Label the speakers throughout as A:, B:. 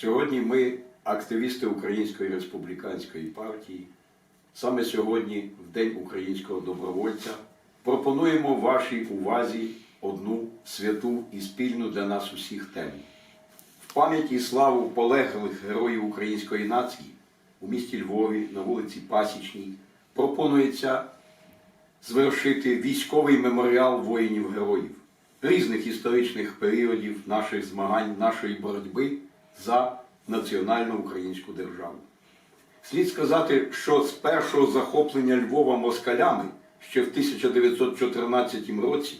A: Сьогодні ми, активісти Української республіканської партії, саме сьогодні, в День українського добровольця, пропонуємо вашій увазі одну святу і спільну для нас усіх тему. В пам'ять і славу полеглих героїв української нації у місті Львові на вулиці Пасічній пропонується звершити військовий меморіал воїнів-героїв різних історичних періодів наших змагань, нашої боротьби за національну українську державу. Слід сказати, що з першого захоплення Львова москалями ще в 1914 році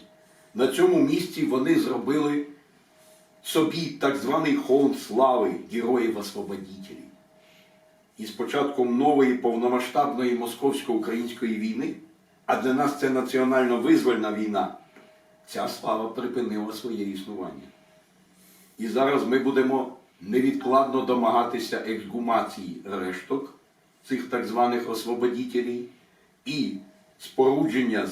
A: на цьому місці вони зробили собі так званий холм слави героїв-освободітелів. І з початком нової повномасштабної московсько-української війни, а для нас це національно-визвольна війна, ця слава припинила своє існування. І зараз ми будемо невідкладно домагатися ексгумації решток цих так званих освободітелів і спорудження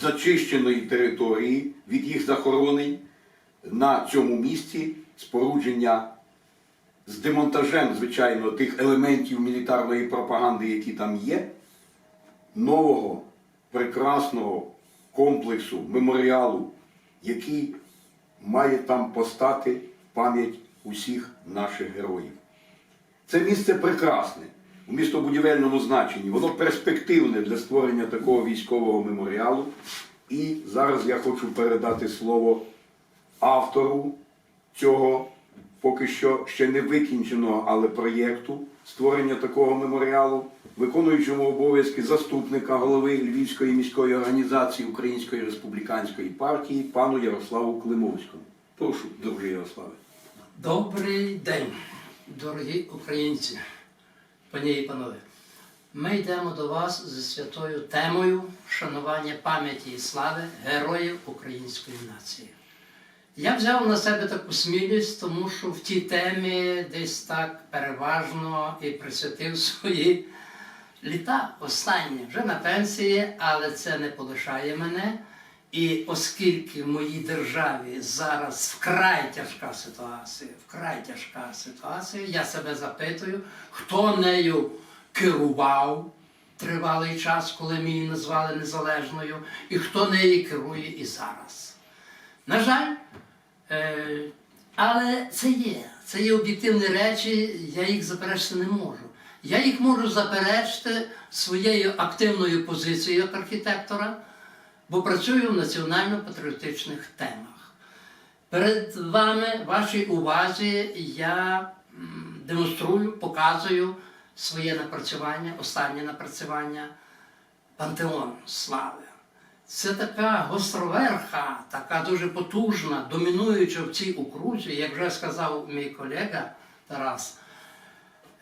A: зачищеної території від їх захоронень. На цьому місці спорудження з демонтажем, звичайно, тих елементів мілітарної пропаганди, які там є, нового прекрасного комплексу меморіалу, який має там постати пам'ять усіх наших героїв. Це місце прекрасне у містобудівельному значенні, воно перспективне для створення такого військового меморіалу. І зараз я хочу передати слово автору цього поки що ще не викінченого, але проєкту створення такого меморіалу, виконуючому обов'язки заступника голови Львівської міської організації Української республіканської партії пану Ярославу Климовському. Прошу, друже Ярославе.
B: Добрий день, дорогі українці, пані і панове. Ми йдемо до вас зі святою темою вшанування пам'яті і слави героїв української нації. Я взяв на себе таку смілість, тому що в тій темі десь так переважно і присвятив свої літа останні, вже на пенсії, але це не полишає мене. І оскільки в моїй державі зараз вкрай тяжка ситуація, вкрай тяжка ситуація, я себе запитую, хто нею керував тривалий час, коли ми її назвали незалежною, і хто нею керує і зараз. На жаль, е, але це є. Це є об'єктивні речі, я їх заперечити не можу. Я їх можу заперечити своєю активною позицією як архітектора, бо працюю в національно-патріотичних темах. Перед вами, вашій увазі, я демонструю, показую своє напрацювання, останнє напрацювання Пантеон слави. Це така гостроверха, така дуже потужна, домінуюча в цій окрузі, як вже сказав мій колега Тарас,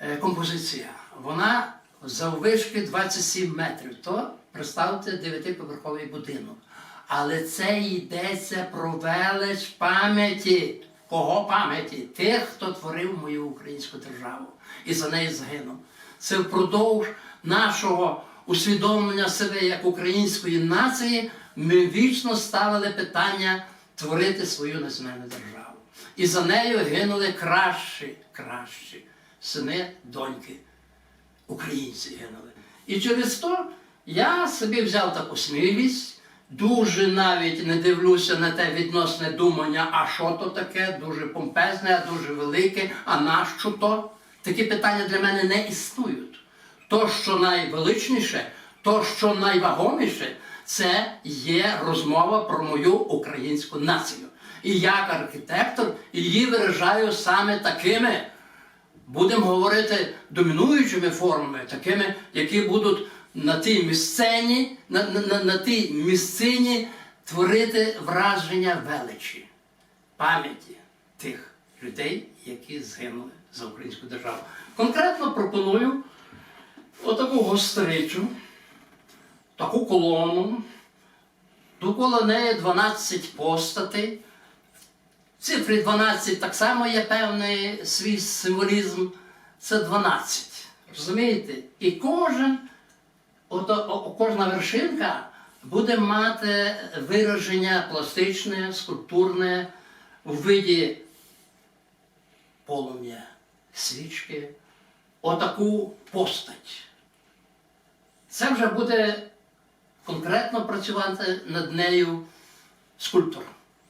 B: е, композиція. Вона заввишки 27 метрів. То представте дев'ятиповерховий будинок. Але це йдеться про велич пам'яті. Кого пам'яті? Тих, хто творив мою українську державу і за неї загинув. Це впродовж нашого усвідомлення себе як української нації ми вічно ставили питання творити свою національну державу. І за нею гинули кращі, кращі сини, доньки, українці гинули. І через то я собі взяв таку смілість, дуже навіть не дивлюся на те відносне думання, а що то таке, дуже помпезне, а дуже велике, а нащо то? Такі питання для мене не існують. То, що найвеличніше, то, що найвагоміше, це є розмова про мою українську націю. І як архітектор її виражаю саме такими будемо говорити домінуючими формами, такими, які будуть на тій місцені, на, на, на, на тій місцині творити враження величі, пам'яті тих людей, які згинули за українську державу. Конкретно пропоную отаку гостричу, таку колону, довкола неї 12 постатей. В цифрі 12 так само є певний свій символізм. Це 12. Розумієте? І кожен, ото, кожна вершинка буде мати вираження пластичне, скульптурне у виді полум'я свічки, отаку постать. Це вже буде конкретно працювати над нею скульптор.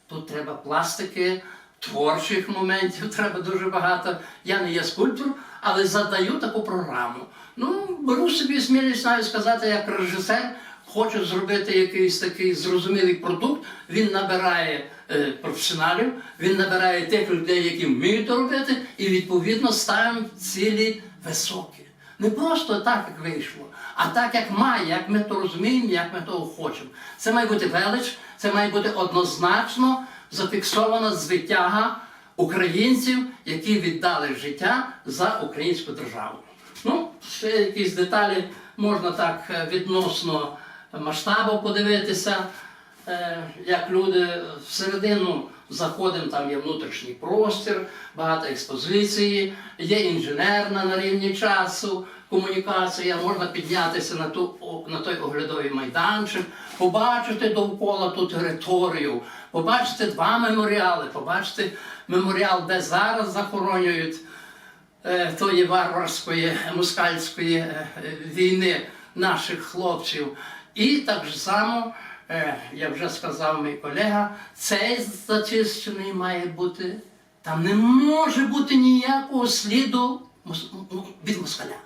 B: Тут треба пластики, творчих моментів треба дуже багато. Я не є скульптор, але задаю таку програму. Ну, беру собі смілість навіть сказати, як режисер, хочу зробити якийсь такий зрозумілий продукт. Він набирає е, професіоналів, він набирає тих людей, які вміють робити, і відповідно ставимо цілі високі. Не просто так, як вийшло, а так, як має, як ми то розуміємо, як ми того хочемо. Це має бути велич, це має бути однозначно зафіксована звитяга українців, які віддали життя за українську державу. Ну, ще якісь деталі можна так е, відносно масштабу подивитися, е, як люди всередину заходимо, там є внутрішній простір, багато експозиції, є інженерна на рівні часу, комунікація, можна піднятися на, ту, на той оглядовий майданчик, побачити довкола ту територію, побачити два меморіали, побачити меморіал, де зараз захоронюють тої варварської москальської е, е, війни наших хлопців. І так само, е, як вже сказав мій колега, цей зачищений має бути. Там не може бути ніякого сліду ну, від москаля.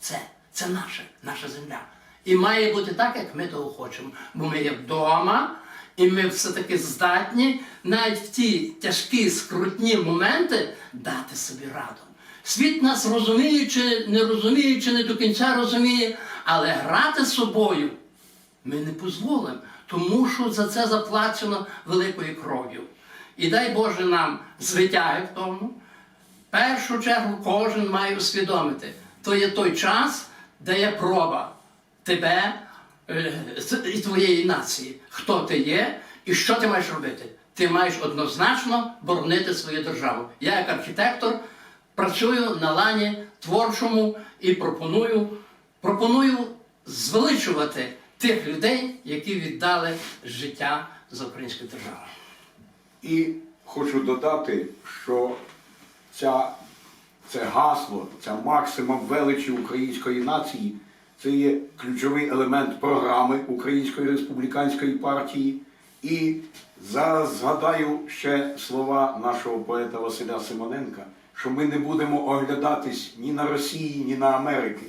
B: Це, це наше, наша земля. І має бути так, як ми того хочемо. Бо ми є вдома, і ми все-таки здатні навіть в ті тяжкі, скрутні моменти дати собі раду. Світ нас розуміє, чи не розуміє, чи не до кінця розуміє, але грати з собою ми не дозволимо, тому що за це заплачено великою кров'ю. І дай Боже нам звитяги в тому. Першу чергу кожен має усвідомити, то є той час, де є проба тебе е, і твоєї нації. Хто ти є і що ти маєш робити? Ти маєш однозначно боронити свою державу. Я, як архітектор, працюю на лані творчому і пропоную, пропоную звеличувати тих людей, які віддали життя за українську державу.
A: І хочу додати, що ця, це гасло, ця максима величі української нації це є ключовий елемент програми Української республіканської партії. І зараз згадаю ще слова нашого поета Василя Симоненка, що ми не будемо оглядатись ні на Росії, ні на Америки.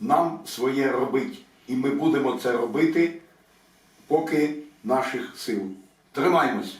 A: Нам своє робить. І ми будемо це робити, поки наших сил. Тримаймось!